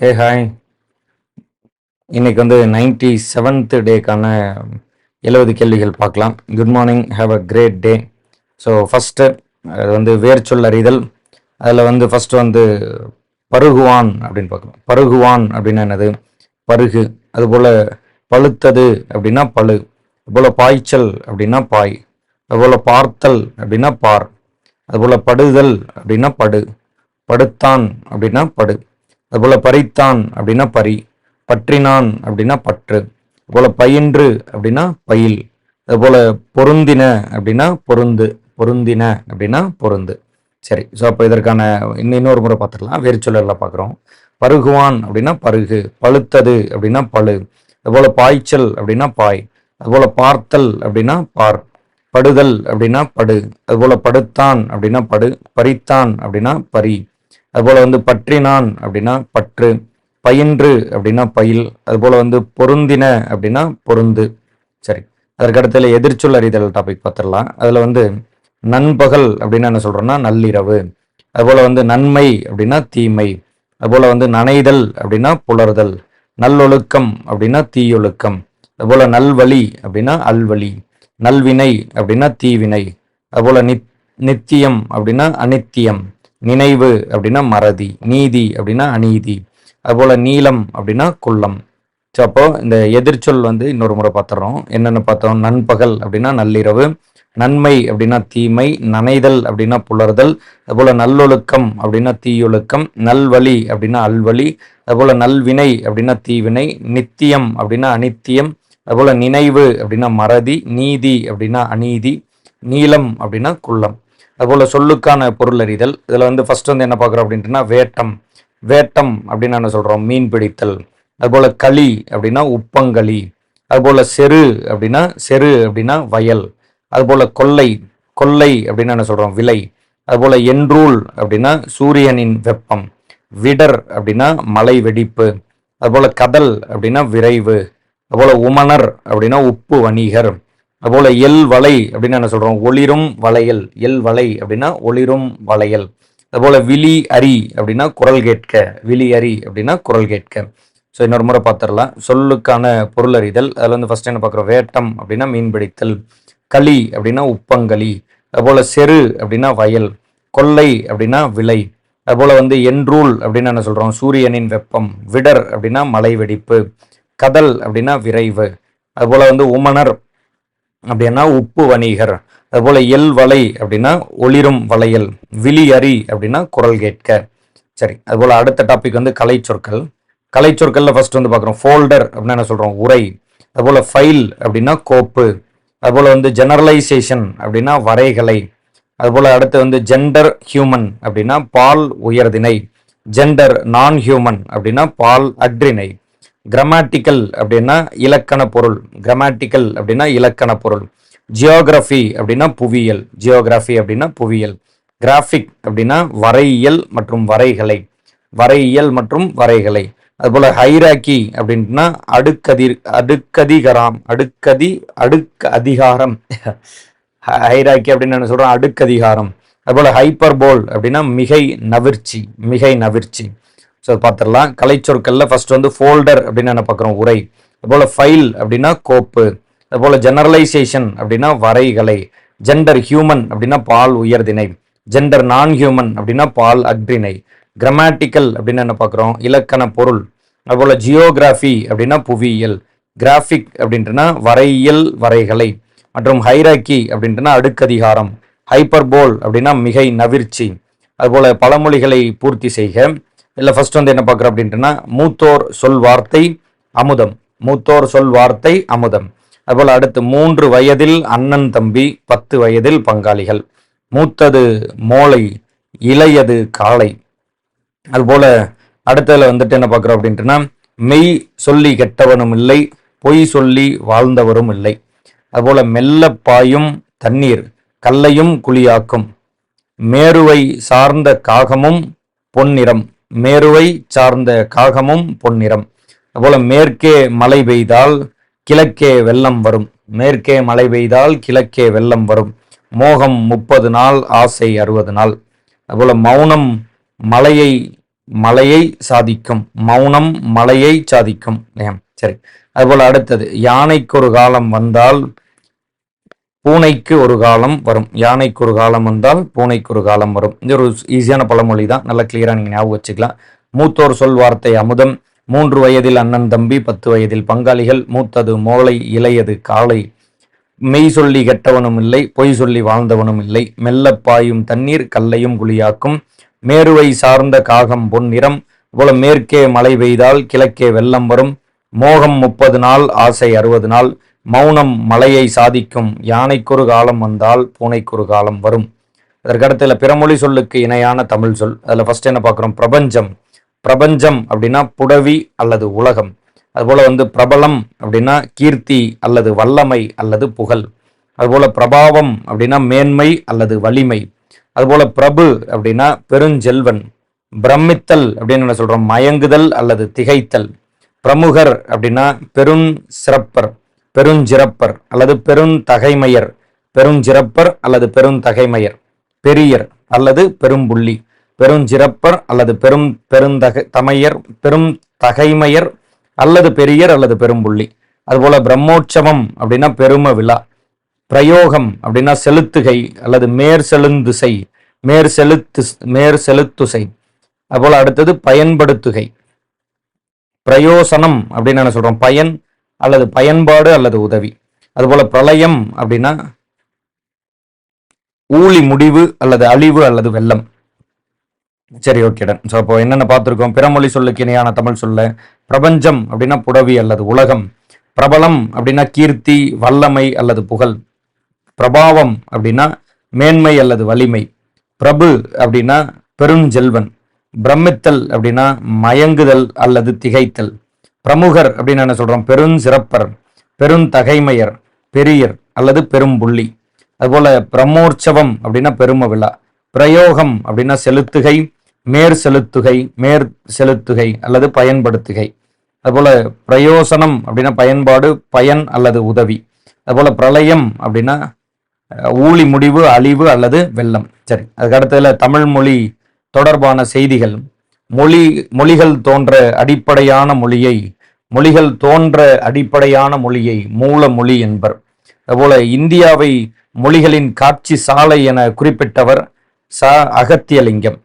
ஏ hi இன்னைக்கு வந்து ninety seventh டேக்கான எழுபது கேள்விகள் பார்க்கலாம். Good morning have a great day so first அது வந்து வேர்ச்சொல் அறிதல். அதில் வந்து ஃபஸ்ட்டு வந்து பருகுவான் அப்படின்னு பார்க்கலாம். பருகுவான் அப்படின்னா என்னது? பருகு. அதுபோல் பழுத்தது அப்படின்னா பழு. அதுபோல் பாய்ச்சல் அப்படின்னா பாய். அதுபோல் பார்த்தல் அப்படின்னா பார். அதுபோல் படுதல் அப்படின்னா படு. படுத்தான் அப்படின்னா படு. அதுபோல் பறித்தான் அப்படின்னா பறி பற்றினான் அப்படின்னா பற்று அதுபோல் பயின்று அப்படின்னா பயில் அதுபோல் பொருந்தின அப்படின்னா பொருந்து பொருந்தின அப்படின்னா பொருந்து. சரி ஸோ அப்போ இதற்கான இன்னும் இன்னொரு முறை பார்த்துக்கலாம் வேறு சொல்லலாம் பார்க்குறோம். பருகுவான் அப்படின்னா பருகு பழுத்தது அப்படின்னா பழு அதுபோல் பாய்ச்சல் அப்படின்னா பாய் அதுபோல் பார்த்தல் அப்படின்னா பார் படுதல் அப்படின்னா படு அதுபோல் படுத்தான் அப்படின்னா படு பறித்தான் அப்படின்னா பரி அதுபோல் வந்து பற்றினான் அப்படின்னா பற்று பயின்று அப்படின்னா பயில் அதுபோல் வந்து பொருந்தின அப்படின்னா பொருந்து. சரி அதற்கடுத்துல எதிர்ச்சொல் அறிதல் டாபிக் பார்த்துடலாம். அதில் வந்து நண்பகல் அப்படின்னா என்ன சொல்கிறோன்னா நள்ளிரவு. அதுபோல் வந்து நன்மை அப்படின்னா தீமை. அதுபோல் வந்து நனைதல் அப்படின்னா புலர்தல். நல்லொழுக்கம் அப்படின்னா தீயொழுக்கம். அதுபோல் நல்வழி அப்படின்னா அல்வழி. நல்வினை அப்படின்னா தீவினை. அதுபோல் நித் நித்தியம் அப்படின்னா அனித்தியம். நினைவு அப்படின்னா மறதி நீதி அப்படின்னா அநீதி அதுபோல் நீளம் அப்படின்னா குள்ளம். ஸோ அப்போது இந்த எதிர்ச்சொல் வந்து இன்னொரு முறை பார்த்துறோம். என்னென்னு பார்த்தோம்? நண்பகல் அப்படின்னா நள்ளிரவு நன்மை அப்படின்னா தீமை நனைதல் அப்படின்னா புலர்தல் அதுபோல் நல்லொழுக்கம் அப்படின்னா தீயொழுக்கம் நல்வழி அப்படின்னா அல்வழி அதுபோல் நல்வினை அப்படின்னா தீவினை நித்தியம் அப்படின்னா அனித்தியம் அதுபோல் நினைவு அப்படின்னா மறதி நீதி அப்படின்னா அநீதி நீளம் அப்படின்னா குள்ளம். அதுபோல் சொல்லுக்கான பொருள் அறிதல். இதில் வந்து ஃபஸ்ட் வந்து என்ன பார்க்குறோம் அப்படின்ட்டுனா வேட்டம். வேட்டம் அப்படின்னு என்ன சொல்கிறோம் மீன் பிடித்தல். அதுபோல் களி அப்படின்னா உப்பங்களி. அதுபோல் செரு அப்படின்னா செரு அப்படின்னா வயல். அதுபோல் கொல்லை கொள்ளை அப்படின்னு என்ன சொல்கிறோம் விலை. அதுபோல் என்றூல் அப்படின்னா சூரியனின் வெப்பம். விடர் அப்படின்னா மலை வெடிப்பு. அதுபோல் கதல் அப்படின்னா விரைவு. அதுபோல் உமணர் அப்படின்னா உப்பு வணிகர். அதுபோல் எல் வலை அப்படின்னு என்ன சொல்கிறோம் ஒளிரும் வளையல். எல் வலை அப்படின்னா ஒளிரும் வளையல். அதுபோல் விழி அரி அப்படின்னா குரல் கேட்க. விழி அரி அப்படின்னா குரல் கேட்க. ஸோ இன்னொரு முறை பார்த்துடலாம். சொல்லுக்கான பொருள் அறிதல் அதில் வந்து ஃபஸ்ட் என்ன பார்க்குறோம்? வேட்டம் அப்படின்னா மீன்பிடித்தல். களி அப்படின்னா உப்பங்களி. அதுபோல் செரு அப்படின்னா வயல். கொல்லை அப்படின்னா விலை. அதுபோல் வந்து என்றூல் அப்படின்னு என்ன சொல்கிறோம் சூரியனின் வெப்பம். விடர் அப்படின்னா மலை வெடிப்பு கதல் அப்படின்னா விரைவு. அதுபோல் வந்து உமணர் அப்படின்னா உப்பு வணிகர். அதுபோல் எல் வலை அப்படின்னா ஒளிரும் வளையல் விழி அரி அப்படின்னா குரல் கேட்க. சரி அதுபோல் அடுத்த டாபிக் வந்து கலை சொற்கள் கலை சொற்களில் ஃபர்ஸ்ட் வந்து பார்க்குறோம் ஃபோல்டர் அப்படின்னு என்ன சொல்கிறோம் உரை. அதுபோல் ஃபைல் அப்படின்னா கோப்பு. அதுபோல் வந்து ஜெனரலைசேஷன் அப்படின்னா வரைகலை. அதுபோல் அடுத்து வந்து ஜெண்டர் ஹியூமன் அப்படின்னா பால் உயர்தினை ஜெண்டர் நான் ஹியூமன் அப்படின்னா பால் அட்ரினை கிரமாட்டிக்கல் அப்படின்னா இலக்கண பொருள். கிரமாட்டிக்கல் அப்படின்னா இலக்கண பொருள். ஜியோகிராஃபி அப்படின்னா புவியியல். ஜியோகிராஃபி அப்படின்னா புவியியல். கிராஃபிக் அப்படின்னா வரையியல் மற்றும் வரைகலை. வரையியல் மற்றும் வரைகலை. அதுபோல் ஹைராக்கி அப்படின்னா அடுக்கதிர் அடுக்கதிகராம். அடுக்கதி அடுக்க அதிகாரம் ஹைராக்கி அப்படின்னு என்ன சொல்கிறோம் அடுக்கதிகாரம். அதுபோல் ஹைப்பர்போல் அப்படின்னா மிகை நவிர்ச்சி மிகை நவிர்ச்சி ஸோ பார்த்துடலாம். கலைச்சொற்களில் ஃபர்ஸ்ட் வந்து ஃபோல்டர் அப்படின்னு என்ன பார்க்குறோம்? உரை. அதுபோல் ஃபைல் அப்படின்னா கோப்பு. அதுபோல் ஜெனரலைசேஷன் அப்படின்னா வரைகலை. ஜெண்டர் ஹியூமன் அப்படின்னா பால் உயர்திணை. ஜெண்டர் நான் ஹியூமன் அப்படின்னா பால் அக்ரிணை கிராமட்டிக்கல் அப்படின்னு என்ன பார்க்குறோம்? இலக்கண பொருள். அதுபோல் ஜியோகிராஃபி அப்படின்னா புவியியல். கிராஃபிக் அப்படின்ட்டுனா வரையியல் வரைகலை. மற்றும் ஹைராக்கி அப்படின்ட்டுனா அடுக்கதிகாரம். ஹைப்பர்போல் அப்படின்னா மிகை நவிர்ச்சி. அதுபோல் பழமொழிகளை பூர்த்தி செய்க. இல்லை ஃபர்ஸ்ட் வந்து என்ன பார்க்குறோம் அப்படின்ட்டுனா மூத்தோர் சொல் வார்த்தை அமுதம். மூத்தோர் சொல் வார்த்தை அமுதம். அதுபோல் அடுத்து மூன்று வயதில் அண்ணன் தம்பி பத்து வயதில் பங்காளிகள். மூத்தது மோளை இளையது காளை. அதுபோல அடுத்ததுல வந்துட்டு என்ன பார்க்குறோம் அப்படின்ட்டுனா மெய் சொல்லி கெட்டவனும் இல்லை பொய் சொல்லி வாழ்ந்தவரும் இல்லை. அதுபோல மெல்ல பாயும் தண்ணீர் கல்லையும் குழியாக்கும். மேருவை சார்ந்த காகமும் பொன்னிறம். மேருவை சார்ந்த காகமும் பொன்னிறம். அதுபோல மேற்கே மழை பெய்தால் கிழக்கே வெள்ளம் வரும். மேற்கே மழை பெய்தால் கிழக்கே வெள்ளம் வரும். மோகம் முப்பது நாள் ஆசை அறுபது நாள். அதுபோல மௌனம் மலையை மலையை சாதிக்கும். மௌனம் மலையை சாதிக்கும். சரி. அதுபோல அடுத்தது யானைக்கு ஒரு காலம் வந்தால் பூனைக்கு ஒரு காலம் வரும். யானைக்கு ஒரு காலம் வந்தால் பூனைக்கு ஒரு காலம் வரும். இது ஒரு ஈஸியான பழமொழி தான். நல்லா கிளியராக நீங்கள் ஞாபகம் வச்சுக்கலாம். மூத்தோர் சொல் வார்த்தை அமுதம். மூன்று வயதில் அண்ணன் தம்பி பத்து வயதில் பங்காளிகள். மூத்தது மோளை இளையது காளை. மெய் சொல்லி கெட்டவனும் இல்லை பொய் சொல்லி வாழ்ந்தவனும் இல்லை. மெல்ல பாயும் தண்ணீர் கல்லையும் குழியாக்கும். மேருவை சார்ந்த காகம் பொன் நிறம். போல மேற்கே மழை பெய்தால் கிழக்கே வெள்ளம் வரும். மோகம் முப்பது நாள் ஆசை அறுபது நாள். மௌனம் மலையை சாதிக்கும் யானைக்கொரு காலம் வந்தால் பூனைக்கொரு காலம் வரும். அதற்கடுத்துல பிறமொழி சொல்லுக்கு இணையான தமிழ் சொல். அதில் ஃபர்ஸ்ட் என்ன பார்க்குறோம்? பிரபஞ்சம். பிரபஞ்சம் அப்படின்னா புடவி அல்லது உலகம். அதுபோல் வந்து பிரபலம் அப்படின்னா கீர்த்தி அல்லது வல்லமை அல்லது புகழ். அதுபோல் பிரபாவம் அப்படின்னா மேன்மை அல்லது வலிமை. அதுபோல் பிரபு அப்படின்னா பெருஞ்செல்வன். பிரமித்தல் அப்படின்னு என்ன சொல்கிறோம் மயங்குதல் அல்லது திகைத்தல். பிரமுகர் அப்படின்னா பெரும் சிறப்பர். பெருஞ்சிறப்பர் அல்லது பெருந்தகைமையர். பெருஞ்சிறப்பர் அல்லது பெருந்தகைமையர். பெரியர் அல்லது பெரும்புள்ளி. பெருஞ்சிறப்பர் அல்லது பெரும் பெருந்தக தமையர் பெரும் தகைமையர் அல்லது பெரியர் அல்லது பெரும்புள்ளி. அதுபோல பிரம்மோற்சவம் அப்படின்னா பெரும விழா. பிரயோகம் அப்படின்னா செலுத்துகை அல்லது மேற் செலுந்துசை மேற் செலுத்து மேற் செலுத்துசை அதுபோல அடுத்தது பயன்படுத்துகை. பிரயோசனம் அப்படின்னு என்ன சொல்றோம்? பயன் அல்லது பயன்பாடு அல்லது உதவி. அதுபோல பிரளயம் அப்படின்னா ஊழி முடிவு அல்லது அழிவு அல்லது வெள்ளம். சரி ஓகேடன் ஸோ அப்போ என்னென்ன பார்த்துருக்கோம்? பிறமொழி சொல்லுக்கு இணையான தமிழ் சொல்ல பிரபஞ்சம் அப்படின்னா புடவி அல்லது உலகம். பிரபலம் அப்படின்னா கீர்த்தி வல்லமை அல்லது புகழ். பிரபாவம் அப்படின்னா மேன்மை அல்லது வலிமை. பிரபு அப்படின்னா பெருஞ்செல்வன். பிரமித்தல் அப்படின்னா மயங்குதல் அல்லது திகைத்தல். பிரமுகர் அப்படின்னு என்ன சொல்றோம்? பெருஞ்சிறப்பர் பெருந்தகைமையர் பெரியர் அல்லது பெரும்புள்ளி. அதுபோல பிரம்மோற்சவம் அப்படின்னா பெரும விழா பிரயோகம் அப்படின்னா செலுத்துகை மேற் செலுத்துகை மேற் செலுத்துகை அல்லது பயன்படுத்துகை. அதுபோல பிரயோசனம் அப்படின்னா பயன்பாடு பயன் அல்லது உதவி. அதுபோல பிரளயம் அப்படின்னா ஊழி முடிவு அழிவு அல்லது வெள்ளம். சரி அதுக்கு அடுத்ததுல தமிழ் மொழி தொடர்பான செய்திகள். மொழி மொழிகள் தோன்ற அடிப்படையான மொழியை மொழிகள் தோன்ற அடிப்படையான மொழியை மூல மொழி என்பர். அதுபோல இந்தியாவை மொழிகளின் காட்சி சாலை என குறிப்பிட்டவர் ச. அகத்தியலிங்கம்.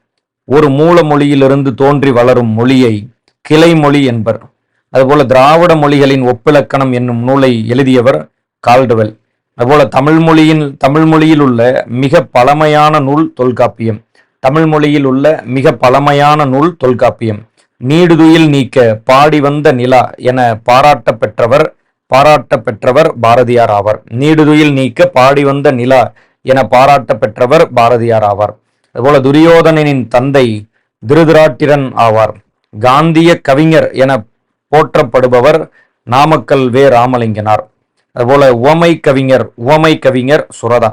ஒரு மூல மொழியிலிருந்து தோன்றி வளரும் மொழியை கிளை மொழி என்பர். அதுபோல திராவிட மொழிகளின் ஒப்பிலக்கணம் என்னும் நூலை எழுதியவர் கால்டுவெல். அதுபோல தமிழ் மொழியின் தமிழ் மொழியில் உள்ள மிக பழமையான நூல் தொல்காப்பியம். தமிழ் மொழியில் உள்ள மிக பழமையான நூல் தொல்காப்பியம். நீடுதுயில் நீக்க பாடி வந்த நிலா என பாராட்ட பெற்றவர் பாராட்ட பெற்றவர் பாரதியார் ஆவார். நீடுதுயில் நீக்க பாடி வந்த நிலா என பாராட்ட பெற்றவர் பாரதியார் ஆவார். அதுபோல துரியோதனனின் தந்தை திருதிராட்டிரன் ஆவார். காந்திய கவிஞர் என போற்றப்படுபவர் நாமக்கல் வே. ராமலிங்கனார். அதுபோல உவமை கவிஞர் உவமை கவிஞர் சுரதா.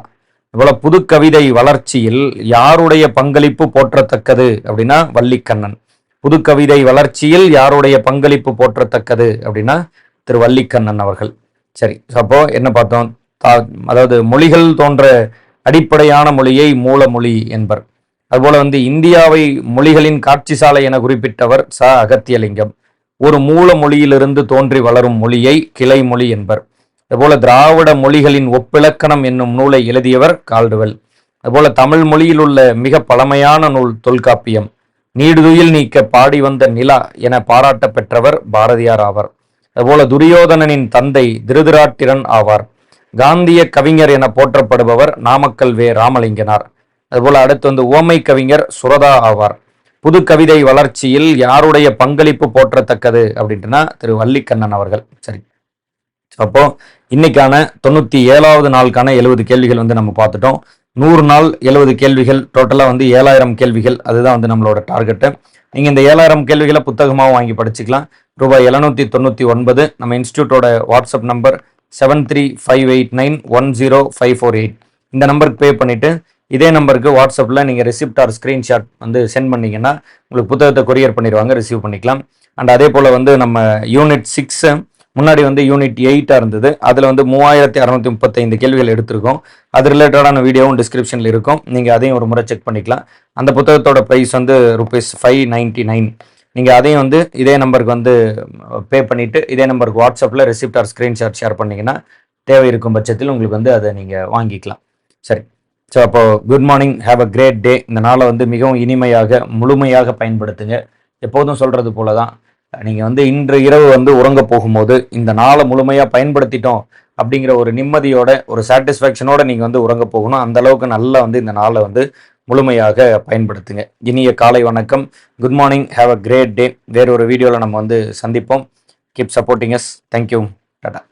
அதுபோல புது கவிதை வளர்ச்சியில் யாருடைய பங்களிப்பு போற்றத்தக்கது அப்படின்னா வள்ளிக்கண்ணன். புது கவிதை வளர்ச்சியில் யாருடைய பங்களிப்பு போற்றத்தக்கது அப்படின்னா திரு வள்ளிக்கண்ணன் அவர்கள். சரி அப்போ என்ன பார்த்தோம்? தா- அதாவது மொழிகள் தோன்ற அடிப்படையான மொழியை மூலமொழி என்பர். அதுபோல வந்து இந்தியாவை மொழிகளின் காட்சி சாலை என குறிப்பிட்டவர் ச. அகத்தியலிங்கம். ஒரு மூல மொழியிலிருந்து தோன்றி வளரும் மொழியை கிளை மொழி என்பர். அதுபோல திராவிட மொழிகளின் ஒப்பிலக்கணம் என்னும் நூலை எழுதியவர் கால்டுவெல். அதுபோல தமிழ் மொழியில் உள்ள மிக பழமையான நூல் தொல்காப்பியம். நீடுதுயில் நீக்க பாடி வந்த நிலா என பாராட்ட பெற்றவர் பாரதியார் ஆவார். அதுபோல துரியோதனனின் தந்தை திருதிராட்டிரன் ஆவார். காந்திய கவிஞர் என போற்றப்படுபவர் நாமக்கல் வே. ராமலிங்கனார். அதுபோல அடுத்து வந்து ஓமை கவிஞர் சுரதா ஆவார். புது கவிதை வளர்ச்சியில் யாருடைய பங்களிப்பு போற்றத்தக்கது அப்படின்ட்டுனா திரு வள்ளிக்கண்ணன் அவர்கள். சரி. அப்போ இன்னைக்கான தொண்ணூத்தி ஏழாவது நாளுக்கான எழுபது கேள்விகள் வந்து நம்ம பார்த்துட்டோம். நூறு நாள் எழுபது கேள்விகள் டோட்டலாக வந்து ஏழாயிரம் கேள்விகள் அதுதான் வந்து நம்மளோட டார்கெட்டு நீங்கள் இந்த ஏழாயிரம் கேள்விகளை புத்தகமாக வாங்கி படிச்சுக்கலாம். ரூபாய் எழுநூற்றி தொண்ணூற்றி ஒன்பது நம்ம இன்ஸ்டியூட்டோட WhatsApp number seven three five eight nine one zero five four eight இந்த நம்பருக்கு பே பண்ணிவிட்டு இதே நம்பருக்கு வாட்ஸ்அப்பில் நீங்கள் ரெசிப்ட் ஆர் ஸ்க்ரீன்ஷாட் வந்து சென்ட் பண்ணிங்கன்னா உங்களுக்கு புத்தகத்தை கொரியர் பண்ணிடுவாங்க ரிசீவ் பண்ணிக்கலாம். அண்ட் அதே போல் வந்து நம்ம யூனிட் சிக்ஸு முன்னாடி வந்து யூனிட் எயிட்டாக இருந்தது. அதில் வந்து மூவாயிரத்தி அறநூற்றி முப்பத்தைந்து கேள்விகள் எடுத்திருக்கோம். அது ரிலேட்டடான வீடியோவும் டிஸ்கிரிப்ஷனில் இருக்கும். நீங்கள் அதையும் ஒரு முறை செக் பண்ணிக்கலாம். அந்த புத்தகத்தோட ப்ரைஸ் வந்து ருபீஸ் ஃபைவ் நைன்ட்டி நைன் நீங்கள் அதையும் வந்து இதே நம்பருக்கு வந்து பே பண்ணிவிட்டு இதே நம்பருக்கு வாட்ஸ்அப்பில் ரெசிப்ட் ஆர் ஸ்க்ரீன்ஷாட் ஷேர் பண்ணிங்கன்னா தேவை இருக்கும் பட்சத்தில் உங்களுக்கு வந்து அதை நீங்கள் வாங்கிக்கலாம். சரி. ஸோ அப்போ good morning have a great day இந்த நாளை வந்து மிகவும் இனிமையாக முழுமையாக பயன்படுத்துங்க. எப்போதும் சொல்கிறது போல தான் நீங்கள் வந்து இன்று இரவு வந்து உறங்க போகும்போது இந்த நாளை முழுமையாக பயன்படுத்திட்டோம் அப்படிங்கிற ஒரு நிம்மதியோட ஒரு சாட்டிஸ்ஃபேக்ஷனோட நீங்கள் வந்து உறங்க போகணும். அந்த அளவுக்கு நல்லா வந்து இந்த நாளை வந்து முழுமையாக பயன்படுத்துங்க. இனிய காலை வணக்கம். Good morning have a great day வேறொரு வீடியோவில் நம்ம வந்து சந்திப்போம். Keep supporting yes thank you ta ta